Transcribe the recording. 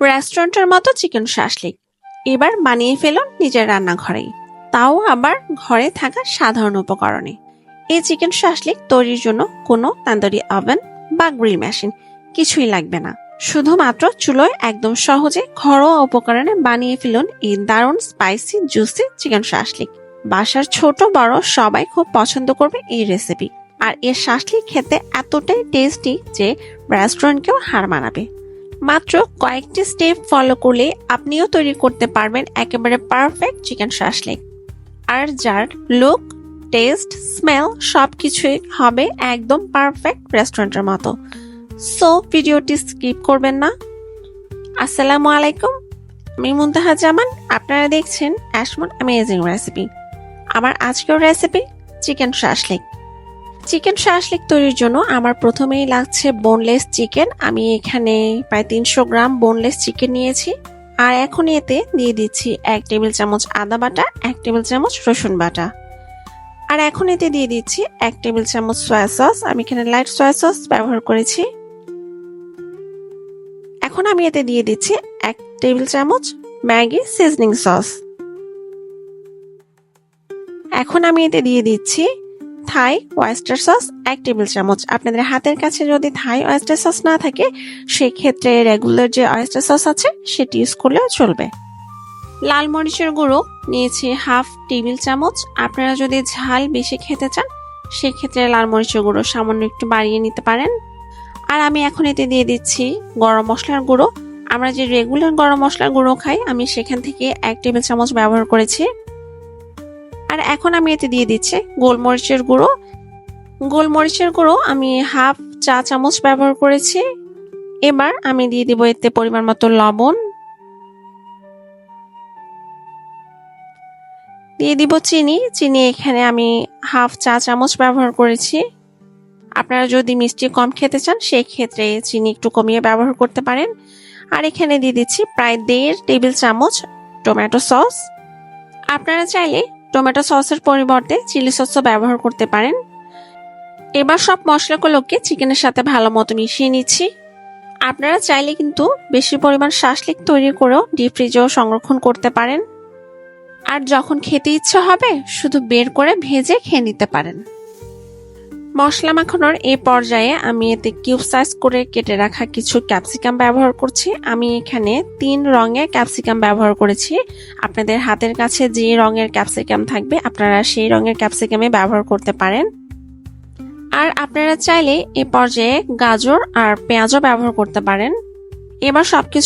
রেস্টুরেন্টের মতো chicken shashlik এবার বানিয়ে ফেলুন নিজের রান্নাঘরেই। তাও আবার ঘরে থাকা সাধারণ উপকরণে। এই চিকেন শাসলিক তৈরির জন্য কোনো তান্দুরি ওভেন বা গ্রিল মেশিন কিছুই লাগবে না। শুধুমাত্র চুলোয় একদম সহজে ঘরোয়া উপকরণে বানিয়ে ফেলুন এই দারুণ স্পাইসি জুসি চিকেন শাসলিক বাসার ছোট, বড় সবাই খুব পছন্দ করবে এই রেসিপি আর এর শাসলিক খেতে এতটাই টেস্টি যে রেস্টুরেন্টকেও হার মানাবে। মাত্র কয়েকটি স্টেপ ফলো করলে আপনিও তৈরি করতে পারবেন একেবারে পারফেক্ট চিকেন শাসলিক আর যার লুক টেস্ট স্মেল সব কিছুই হবে একদম পারফেক্ট রেস্টুরেন্টের মতো। সো ভিডিওটি স্কিপ করবেন না। আসসালামু আলাইকুম, আমি মুন্তাহা জামান। আপনারা দেখছেন অ্যাশমন অ্যামেজিং রেসিপি আমার আজকের recipe chicken shashlik chicken shashlik তৈরির জন্য আমার প্রথমেই লাগছে বোনলেস চিকেন আমি এখানে প্রায় তিনশো গ্রাম বোনলেস চিকেন নিয়েছি। আর এখন এতে দিয়ে দিচ্ছি এক টেবিল চামচ আদা বাটা, এক টেবিল চামচ রসুন বাটা। আর এখন এতে দিয়ে দিচ্ছি এক টেবিল চামচ সয়া সস আমি এখানে লাইট সয়া সস ব্যবহার করেছি। এখন আমি এতে দিয়ে দিচ্ছি এক টেবিল চামচ ম্যাগি সিজনিং সস। এখন আমি এতে দিয়ে দিচ্ছি থাই ওয়েস্টার সস এক টেবিল চামচ। আপনাদের হাতের কাছে যদি থাই ওয়েস্টার সস না থাকে, সেক্ষেত্রে রেগুলার যে ওয়েস্টার সস আছে, সেটি ইউজ করলেও চলবে। লাল মরিচের গুঁড়ো নিয়েছি হাফ টেবিল চামচ। আপনারা যদি ঝাল বেশি খেতে চান, সেক্ষেত্রে লাল মরিচের গুঁড়ো সামান্য একটু বাড়িয়ে নিতে পারেন। আর আমি এখন এতে দিয়ে দিচ্ছি গরম মশলার গুঁড়ো। আমরা যে রেগুলার গরম মশলার গুঁড়ো খাই, আমি সেখান থেকে এক টেবিল চামচ ব্যবহার করেছি আর এখন আমি এতে দিয়ে দিচ্ছি গোলমরিচের গুঁড়ো। গোলমরিচের গুঁড়ো আমি হাফ চা চামচ ব্যবহার করেছি। এবার আমি দিয়ে দিব এতে পরিমাণ মতো লবণ। দিয়ে দিব চিনি। চিনি এখানে আমি হাফ চা চামচ ব্যবহার করেছি। আপনারা যদি মিষ্টি কম খেতে চান সেই ক্ষেত্রে চিনি একটু কমিয়ে ব্যবহার করতে পারেন। আর এখানে দিয়ে দিচ্ছি প্রায় দেড় টেবিল চামচ টমেটো সস। আপনারা চাইলে টমেটো সসের পরিবর্তে চিলি সসও ব্যবহার করতে পারেন। এবার সব মশলাগুলোকে চিকেনের সাথে ভালো মতো মিশিয়ে নিচ্ছি। আপনারা চাইলে কিন্তু বেশি পরিমাণ শাসলিক তৈরি করেও ডিপ ফ্রিজেও সংরক্ষণ করতে পারেন। আর যখন খেতে ইচ্ছে হবে, শুধু বের করে ভেজে খেয়ে নিতে পারেন। মশলা মাখানোর এই পর্যায়ে আমি এতে কিউব সাইজ করে কেটে রাখা কিছু ক্যাপসিকাম ব্যবহার করছি। আমি এখানে তিন রঙে ক্যাপসিকাম ব্যবহার করেছি। আপনাদের হাতের কাছে যে রঙের ক্যাপসিকাম থাকবে, আপনারা সেই রঙের ক্যাপসিকামে ব্যবহার করতে পারেন। আর আপনারা চাইলে এ পর্যায়ে গাজর আর পেঁয়াজও ব্যবহার করতে পারেন। এবার সবকিছু